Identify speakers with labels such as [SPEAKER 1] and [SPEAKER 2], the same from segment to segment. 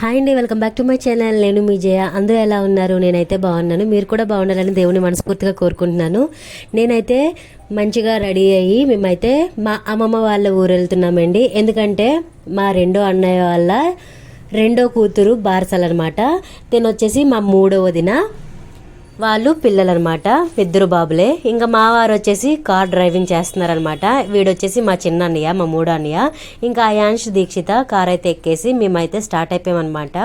[SPEAKER 1] Hi అండి welcome back to my channel. నేను మీ జయ. అందరూ ఎలా ఉన్నారు? నేనైతే బాగున్నాను. మీరు కూడా బాగుండాలని దేవుని మనస్ఫూర్తిగా కోరుకుంటున్నాను. నేనైతే మంచిగా రెడీ అయ్యి మేమైతే మా అమ్మమ్మ వాళ్ళ ఊరు వెళ్తున్నామండి. ఎందుకంటే మా రెండో అన్నయ్య వాళ్ళ రెండో కూతురు బార్సల్ అనమాట తిను వచ్చేసి మా మూడవ వదిన వాళ్ళు పిల్లలనమాట ఇద్దరు బాబులే. ఇంకా మా వారు వచ్చేసి కార్ డ్రైవింగ్ చేస్తున్నారనమాట. వీడొచ్చేసి మా చిన్న అన్నయ్య మా మూడో అన్నయ్య ఇంకా అయాంష్ దీక్షిత కార్ అయితే ఎక్కేసి మేమైతే స్టార్ట్ అయిపోయామన్నమాట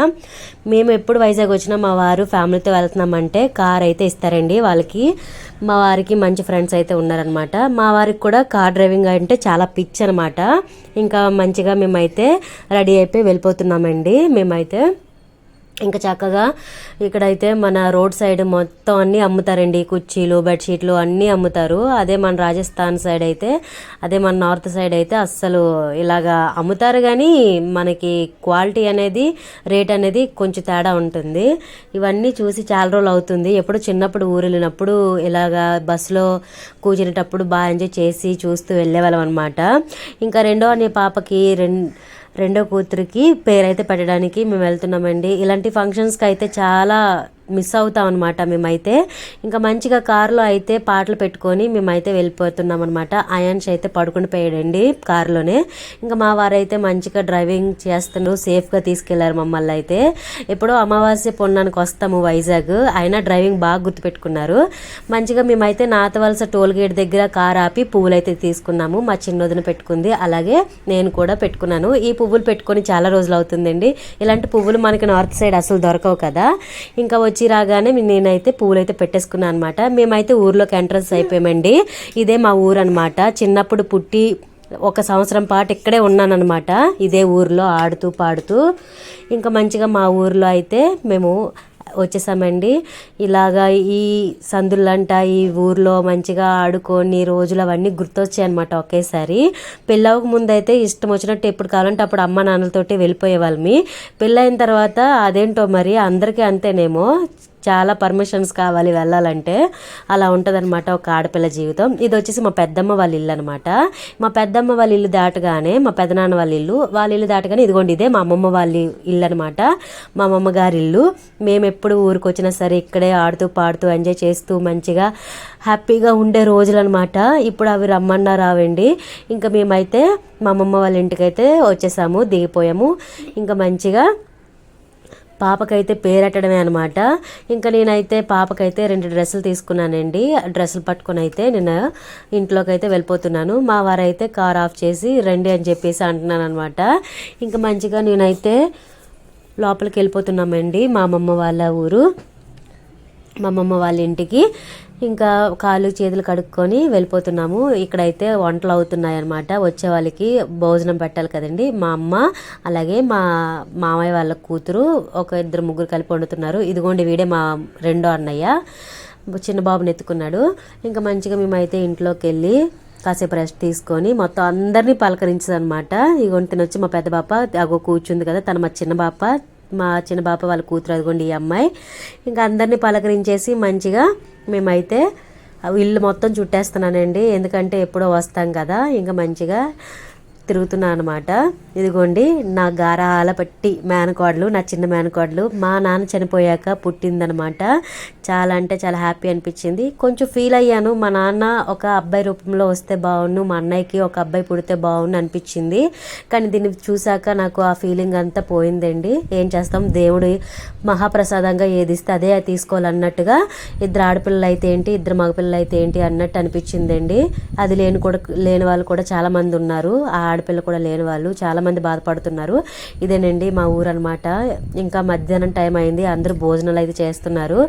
[SPEAKER 1] మేము ఎప్పుడు వైజాగ్ వచ్చినా మా వారు ఫ్యామిలీతో వెళ్తున్నామంటే కార్ అయితే ఇస్తారండి వాళ్ళకి. మా వారికి మంచి ఫ్రెండ్స్ అయితే ఉన్నారనమాట. మా వారికి కూడా కార్ డ్రైవింగ్ అంటే చాలా పిచ్ అనమాట ఇంకా మంచిగా మేమైతే రెడీ అయిపోయి వెళ్ళిపోతున్నామండి మేమైతే. ఇంకా చక్కగా ఇక్కడైతే మన రోడ్ సైడ్ మొత్తం అన్నీ అమ్ముతారండి. కుర్చీలు బెడ్షీట్లు అన్నీ అమ్ముతారు. అదే మన రాజస్థాన్ సైడ్ అయితే అదే మన నార్త్ సైడ్ అయితే అస్సలు ఇలాగా అమ్ముతారు. కానీ మనకి క్వాలిటీ అనేది రేట్ అనేది కొంచెం తేడా ఉంటుంది. ఇవన్నీ చూసి చాలా రోజులు అవుతుంది. ఎప్పుడు చిన్నప్పుడు ఊరు వెళ్ళినప్పుడు ఇలాగా బస్సులో కూర్చునేటప్పుడు బాగా ఎంజాయ్ చేసి చూస్తూ వెళ్ళేవాళ్ళం అనమాట ఇంకా రెండో అనే పాపకి రెండు రెండో కూతురికి పేరైతే పెట్టడానికి మేము వెళ్తున్నామండి. ఇలాంటి ఫంక్షన్స్కి అయితే చాలా మిస్ అవుతాం అనమాట మేమైతే. ఇంకా మంచిగా కారులో అయితే పాటలు పెట్టుకొని మేమైతే వెళ్ళిపోతున్నాం అనమాట అయాన్స్ అయితే పడుకుని పోయాడండి కారులోనే. ఇంకా మా వారైతే మంచిగా డ్రైవింగ్ చేస్తున్నారు సేఫ్గా తీసుకెళ్ళారు మమ్మల్ని అయితే. ఎప్పుడో అమావాస్య పొన్నానికి వస్తాము వైజాగ్. అయినా డ్రైవింగ్ బాగా గుర్తుపెట్టుకున్నారు. మంచిగా మేమైతే నాతవలస టోల్ గేట్ దగ్గర కార్ ఆపి పువ్వులు అయితే తీసుకున్నాము. మా చిన్నదిన పెట్టుకుంది. అలాగే నేను కూడా పెట్టుకున్నాను. ఈ పువ్వులు పెట్టుకొని చాలా రోజులు అవుతుందండి. ఇలాంటి పువ్వులు మనకి నార్త్ సైడ్ అసలు దొరకవు కదా. ఇంకా వచ్చి రాగానే నేనైతే పూలైతే పెట్టేసుకున్నాను అనమాట మేమైతే ఊర్లోకి ఎంట్రన్స్ అయిపోయామండి. ఇదే మా ఊరు అనమాట చిన్నప్పుడు పుట్టి ఒక సంవత్సరం పాటు ఇక్కడే ఉన్నానన్నమాట ఇదే ఊర్లో ఆడుతూ పాడుతూ. ఇంకా మంచిగా మా ఊర్లో అయితే మేము వచ్చేసామండి. ఇలాగా ఈ సందులంట ఈ ఊర్లో మంచిగా ఆడుకొని రోజులు అవన్నీ గుర్తొచ్చాయి అనమాట ఒకేసారి. పెళ్ళవక ముందు అయితే ఇష్టం వచ్చినట్టు ఎప్పుడు కావాలంటే అప్పుడు అమ్మ నాన్నలతోటి వెళ్ళిపోయేవాళ్ళమి. పెళ్ళైన తర్వాత అదేంటో మరి అందరికీ అంతేనేమో. చాలా పర్మిషన్స్ కావాలి వెళ్ళాలంటే. అలా ఉంటుందన్నమాట ఒక ఆడపిల్ల జీవితం. ఇది వచ్చేసి మా పెద్దమ్మ వాళ్ళ ఇల్లు అనమాట మా పెద్దమ్మ వాళ్ళ ఇల్లు దాటగానే మా పెదనాన్న వాళ్ళ ఇల్లు వాళ్ళ ఇల్లు దాటగానే ఇదిగోండి ఇదే మా అమ్మమ్మ వాళ్ళ ఇల్లు అనమాట మా అమ్మమ్మ గారి ఇల్లు. మేము ఎప్పుడు ఊరికి వచ్చినా సరే ఇక్కడే ఆడుతూ పాడుతూ ఎంజాయ్ చేస్తూ మంచిగా హ్యాపీగా ఉండే రోజులు అనమాట ఇప్పుడు అవి రమ్మన్నా రావండి. ఇంకా మేమైతే మా అమ్మమ్మ వాళ్ళ ఇంటికైతే వచ్చేసాము దిగిపోయాము. ఇంకా మంచిగా పాపకైతే పేరెట్టడమే అనమాట ఇంకా నేనైతే పాపకైతే రెండు డ్రెస్సులు తీసుకున్నానండి. ఆ డ్రెస్సులు పట్టుకొని అయితే నేను ఇంట్లోకి అయితే వెళ్ళిపోతున్నాను. మా వారైతే కార్ ఆఫ్ చేసి రండి అని చెప్పేసి అంటున్నాను అనమాట ఇంకా మంచిగా నేనైతే లోపలికి వెళ్ళిపోతున్నామండి మా అమ్మమ్మ వాళ్ళ ఊరు. మా అమ్మమ్మ వాళ్ళ ఇంటికి. ఇంకా కాళ్ళు చేతులు కడుక్కొని వెళ్ళిపోతున్నాము. ఇక్కడైతే వంటలు అవుతున్నాయి అనమాట వచ్చే వాళ్ళకి భోజనం పెట్టాలి కదండి. మా అమ్మ అలాగే మా మామయ్య వాళ్ళ కూతురు ఒక ఇద్దరు ముగ్గురు కలిపి వండుతున్నారు. ఇదిగోండి వీడే మా రెండో అన్నయ్య. చిన్న బాబుని ఎత్తుకున్నాడు. ఇంకా మంచిగా మేమైతే ఇంట్లోకి వెళ్ళి కాసేపు రెస్ట్ తీసుకొని మొత్తం అందరినీ పలకరించదనమాట ఇగోంటి తినొచ్చి మా పెద్ద బాప అగో కూర్చుంది కదా తన మా చిన్న బాప మా చిన్న బాప వాళ్ళ కూతురు అదిగోండి ఈ అమ్మాయి. ఇంకా అందరినీ పలకరించేసి మంచిగా మేమైతే ఇల్లు మొత్తం చుట్టేస్తున్నానండి. ఎందుకంటే ఎప్పుడో వస్తాం కదా ఇంకా మంచిగా తిరుగుతున్నాను అనమాట ఇదిగోండి నా గారాల పట్టి మేనకోడలు నా చిన్న మేనకోడలు మా నాన్న చనిపోయాక పుట్టిందనమాట చాలా అంటే చాలా హ్యాపీ అనిపించింది. కొంచెం ఫీల్ అయ్యాను. మా నాన్న ఒక అబ్బాయి రూపంలో వస్తే బాగుండు మా అన్నయ్యకి ఒక అబ్బాయి పుడితే బాగుండు అనిపించింది. కానీ దీన్ని చూశాక నాకు ఆ ఫీలింగ్ అంతా పోయిందండి. ఏం చేస్తాం? దేవుడు మహాప్రసాదంగా ఏది ఇస్తే అదే తీసుకోవాలన్నట్టుగా ఇద్దరు ఆడపిల్లలు అయితే ఏంటి ఇద్దరు మగపిల్లలు అయితే ఏంటి అన్నట్టు అనిపించిందండి. అది లేని కూడా లేని వాళ్ళు కూడా చాలామంది ఉన్నారు. ఆ ఆడపిల్ల కూడా లేని వాళ్ళు చాలామంది బాధపడుతున్నారు. ఇదేనండి మా ఊరు అనమాట ఇంకా మధ్యాహ్నం టైం అయింది. అందరూ భోజనాలు అయితే చేస్తున్నారు.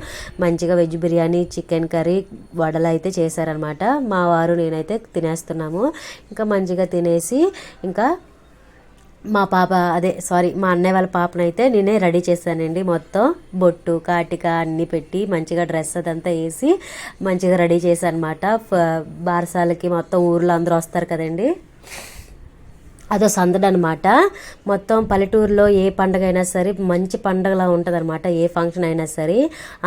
[SPEAKER 1] మంచిగా వెజ్ బిర్యానీ చికెన్ కర్రీ వడలు అయితే చేశారనమాట మా వారు నేనైతే తినేస్తున్నాము. ఇంకా మంచిగా తినేసి ఇంకా మా పాప అదే సారీ మా అన్నయ్య వాళ్ళ పాపనైతే నేనే రెడీ చేశానండి. మొత్తం బొట్టు కాటిక అన్నీ పెట్టి మంచిగా డ్రెస్ అదంతా వేసి మంచిగా రెడీ చేశాను అనమాట బారసాలకి మొత్తం ఊర్లో అందరూ వస్తారు కదండి. అదో సందడి అనమాట మొత్తం పల్లెటూరులో ఏ పండగ అయినా సరే మంచి పండగలా ఉంటుంది అనమాట ఏ ఫంక్షన్ అయినా సరే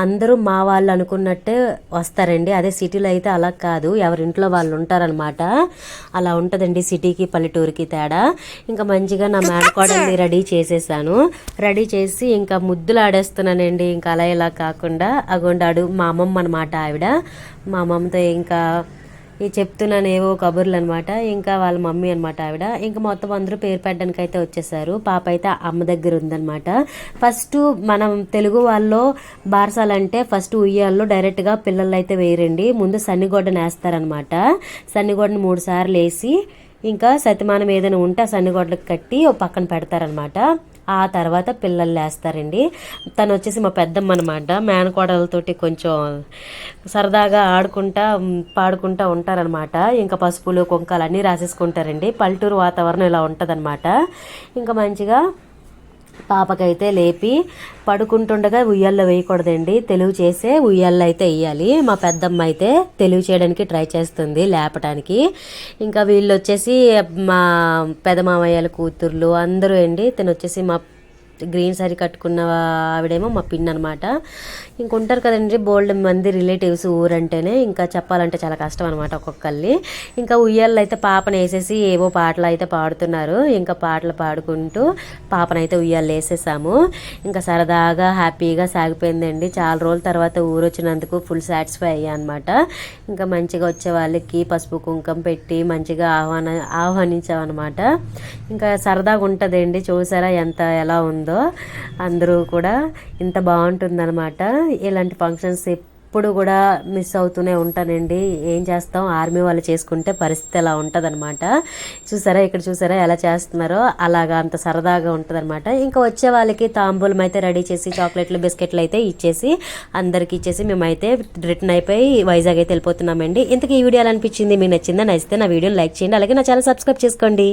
[SPEAKER 1] అందరూ మా వాళ్ళు అనుకున్నట్టే వస్తారండి. అదే సిటీలో అయితే అలా కాదు. ఎవరింట్లో వాళ్ళు ఉంటారనమాట. అలా ఉంటుందండి సిటీకి పల్లెటూరుకి తేడా. ఇంకా మంచిగా నా మేనకోడల్ని రెడీ చేసేసాను. రెడీ చేసి ఇంకా ముద్దులు ఆడేస్తున్నానండి ఇంకా అలా ఇలా కాకుండా అగొండాడు మా అమ్మమ్మ అనమాట ఆవిడ. మా అమ్మమ్మతో ఇంకా ఈ చెప్తున్నాను ఏవో కబుర్లు అనమాట ఇంకా వాళ్ళ మమ్మీ అనమాట ఆవిడ. ఇంకా మొత్తం అందరూ పేరు పెట్టడానికి అయితే వచ్చేసారు. పాప అయితే అమ్మ దగ్గర ఉందన్నమాట ఫస్ట్ మనం తెలుగు వాళ్ళు బారసాలంటే ఫస్ట్ ఉయ్యాల్లో డైరెక్ట్గా పిల్లలు అయితే వేయరండి. ముందు సన్నిగొడ్డను వేస్తారనమాట సన్నిగొడ్డను మూడు సార్లు వేసి ఇంకా సతిమానం ఏదైనా ఉంటే ఆ సన్నిగొడ్డకు కట్టి ఓ పక్కన పెడతారనమాట ఆ తర్వాత పిల్లలు లేస్తారండి. తను వచ్చేసి మా పెద్దమ్మ అనమాట మేనకోడలతోటి కొంచెం సరదాగా ఆడుకుంటా పాడుకుంటా ఉంటారనమాట ఇంకా పసుపులు కుంకాలు అన్నీ రాసేసుకుంటారండి. పల్లెటూరు వాతావరణం ఇలా ఉంటుందన్నమాట. ఇంకా మంచిగా పాపకైతే లేపి పడుకుంటుండగా ఉయ్యాల్లో వేయకూడదండి. తెలుగు చేసే ఉయ్యాల్లో అయితే వేయాలి. మా పెద్దమ్మ అయితే తెలుగు చేయడానికి ట్రై చేస్తుంది లేపటానికి. ఇంకా వీళ్ళు వచ్చేసి మా పెదమామయ్యల కూతుర్లు అందరూ అండి. తను వచ్చేసి మా గ్రీన్ సారీ కట్టుకున్న ఆవిడేమో మా పిన్ అనమాట ఇంకుంటారు కదండి బోల్డ్ మంది రిలేటివ్స్ ఊరంటేనే ఇంకా చెప్పాలంటే చాలా కష్టం అనమాట ఒక్కొక్కళ్ళి ఇంకా ఉయ్యాళ్ళు అయితే పాపను వేసేసి ఏవో పాటలు అయితే పాడుతున్నారు. ఇంకా పాటలు పాడుకుంటూ పాపనైతే ఉయ్యాలు వేసేసాము. ఇంకా సరదాగా హ్యాపీగా సాగిపోయిందండి. చాలా రోజుల తర్వాత ఊరు వచ్చినందుకు ఫుల్ సాటిస్ఫై అయ్యా అనమాట ఇంకా మంచిగా వచ్చే వాళ్ళకి పసుపు కుంకం పెట్టి మంచిగా ఆహ్వాన ఆహ్వానించామన్నమాట. ఇంకా సరదాగా ఉంటుందండి. చూసారా ఎంత ఎలా ఉంది. అందరూ కూడా ఇంత బాగుంటుందన్నమాట. ఇలాంటి ఫంక్షన్స్ ఎప్పుడు కూడా మిస్ అవుతూనే ఉంటానండి. ఏం చేస్తాం? ఆర్మీ వాళ్ళు చేసుకుంటే పరిస్థితి ఎలా ఉంటుందన్నమాట. చూసారా? ఇక్కడ చూసారా? ఎలా చేస్తున్నారో? అలాగా అంత సరదాగా ఉంటుందన్నమాట. ఇంకా వచ్చే వాళ్ళకి తాంబూలం అయితే రెడీ చేసి చాక్లెట్లు బిస్కెట్లు అయితే ఇచ్చేసి అందరికి ఇచ్చేసి మేమైతే రిటర్న్ అయిపోయి వైజాగ్ అయితే వెళ్ళిపోతున్నామండి. ఇంతకీ ఈ వీడియో ఎలా అనిపించింది? మీకు నచ్చిందా? నచ్చితే నా వీడియోని లైక్ చేయండి. అలాగే నా ఛానల్ సబ్స్క్రైబ్ చేసుకోండి.